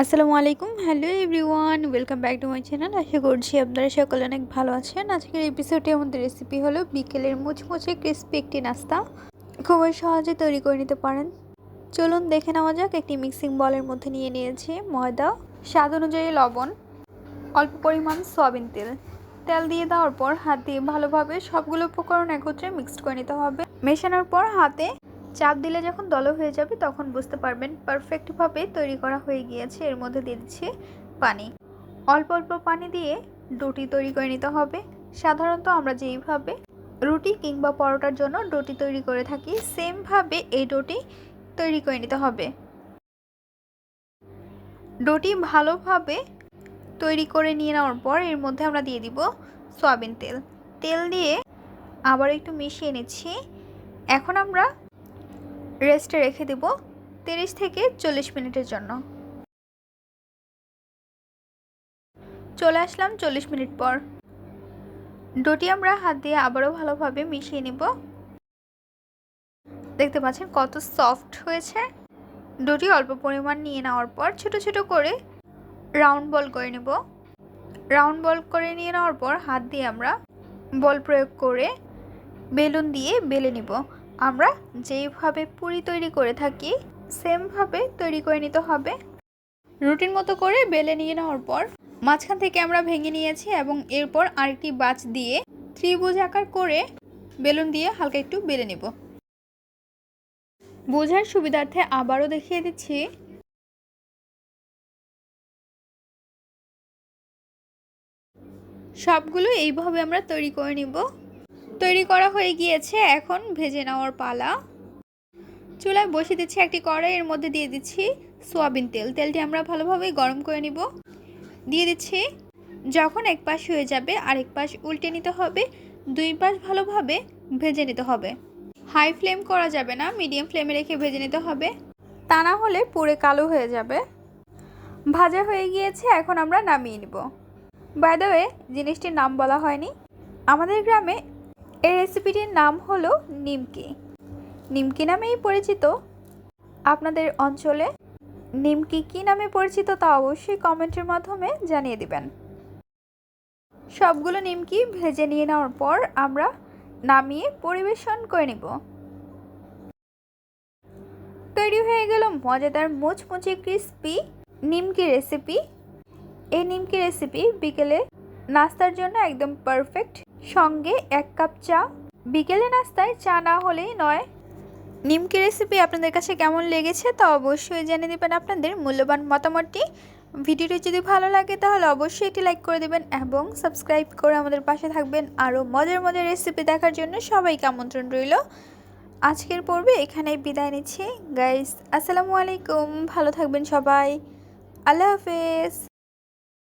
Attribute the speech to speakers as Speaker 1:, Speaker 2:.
Speaker 1: আসসালামু আলাইকুম। Hello everyone welcome back to my channel আশা করছি আপনারা সকলে অনেক ভালো আছেন। আজকের এপিসোডে আমাদের রেসিপি হলো বিকেলের মুচমুচে ক্রিস্পি একটি নাস্তা। খুবই সহজে তৈরি করে নিতে পারেন। চলুন দেখে নেওয়া যাক, একটি মিক্সিং বলের মধ্যে নিয়ে নিয়েছি ময়দা। স্বাদ অনুযায়ী লবণ। অল্প পরিমাণ সয়াবিন তেল। তেল দিয়ে দেওয়ার পর হাত দিয়ে ভালোভাবে সবগুলো উপকরণ একত্রে মিক্সড করে নিতে হবে। মেশানোর পর হাতে চাপ দিলে যখন দল হয়ে যাবে তখন বুঝতে পারবেন পারফেক্টভাবে তৈরি করা হয়ে গিয়েছে। এর মধ্যে দিয়ে দিচ্ছি পানি। অল্প অল্প পানি দিয়ে রুটি তৈরি করে নিতে হবে। সাধারণত আমরা যেইভাবে রুটি কিংবা পরোটার জন্য ডোটি তৈরি করে থাকি, সেমভাবে এই ডোটি তৈরি করে নিতে হবে। ডোটি ভালোভাবে তৈরি করে নিয়ে নেওয়ার পর এর মধ্যে আমরা দিয়ে দিব সয়াবিন তেল। তেল দিয়ে আবার একটু মিশিয়ে নিচ্ছি। এখন আমরা রেস্টে রেখে দেব তিরিশ থেকে চল্লিশ মিনিটের জন্য। চলে আসলাম চল্লিশ মিনিট পর। ডোটি আমরা হাত দিয়ে আবারও ভালোভাবে মিশিয়ে নেব। দেখতে পাচ্ছেন কত সফট হয়েছে। ডোটি অল্প পরিমাণ নিয়ে নেওয়ার পর ছোট ছোট করে রাউন্ড বল করে নেব। রাউন্ড বল করে নিয়ে নেওয়ার পর হাত দিয়ে আমরা বল প্রয়োগ করে বেলুন দিয়ে বেলে নিব। আমরা যেইভাবে পুরি তৈরি করে থাকি, সেমভাবে তৈরি করে নিতে হবে। রুটিন মতো করে বেলে নিয়ে নেওয়ার পর, মাঝখান থেকে আমরা ভেঙে নিয়েছি এবং এরপর আরেকটি বাচ দিয়ে ত্রিভুজ আকার করে বেলুন দিয়ে হালকা একটু বেলে নেব। বোঝার সুবিধার্থে আবারও দেখিয়ে দিচ্ছি। সবগুলো এইভাবে আমরা তৈরি করে নিব। তৈরি করা হয়ে গিয়েছে। এখন ভেজে নেওয়ার পালা। চুলায় বসিয়ে দিচ্ছি একটি কড়াইয়ের মধ্যে দিয়ে দিচ্ছি সোয়াবিন তেল। তেলটি আমরা ভালোভাবে গরম করে নিব। দিয়ে দিচ্ছি, যখন এক পাশ হয়ে যাবে, আরেক পাশ উল্টে নিতে হবে। দুই পাশ ভালোভাবে ভেজে নিতে হবে। হাই ফ্লেম করা যাবে না, মিডিয়াম ফ্লেমে রেখে ভেজে নিতে হবে। তা না হলে পুরে কালো হয়ে যাবে। ভাজা হয়ে গিয়েছে, এখন আমরা নামিয়ে নিব। বাই ওয়ে জিনিসটির নাম বলা হয়নি। আমাদের গ্রামে এই রেসিপিটির নাম হলো নিমকি। নিমকি নামেই পরিচিত আপনাদের অঞ্চলে। নিমকি কী নামে পরিচিত তা অবশ্যই কমেন্টের মাধ্যমে জানিয়ে দিবেন। সবগুলো নিমকি ভেজে নিয়ে নেওয়ার পর আমরা নামিয়ে পরিবেশন করে নিব। তৈরি হয়ে গেল মজাদার মুচমুচে ক্রিস্পি নিমকি রেসিপি। এই নিমকি রেসিপি বিকেলে নাস্তার জন্য একদম পারফেক্ট সঙ্গে এক কাপ চা। বিকেলে নাস্তায় চা না হলেই নয়। নিমকি রেসিপি আপনাদের কাছে কেমন লেগেছে তা অবশ্যই জেনে দেবেন আপনাদের মূল্যবান মতামতটি। ভিডিওটি যদি ভালো লাগে তাহলে অবশ্যই এটি লাইক করে দেবেন এবং সাবস্ক্রাইব করে আমাদের পাশে থাকবেন। আরও মজার মজার রেসিপি দেখার জন্য সবাইকে আমন্ত্রণ রইল। আজকের পর্বে এখানেই বিদায় নিচ্ছি। গাইস আসসালামু আলাইকুম। ভালো থাকবেন সবাই। আল্লাহ হাফেজ।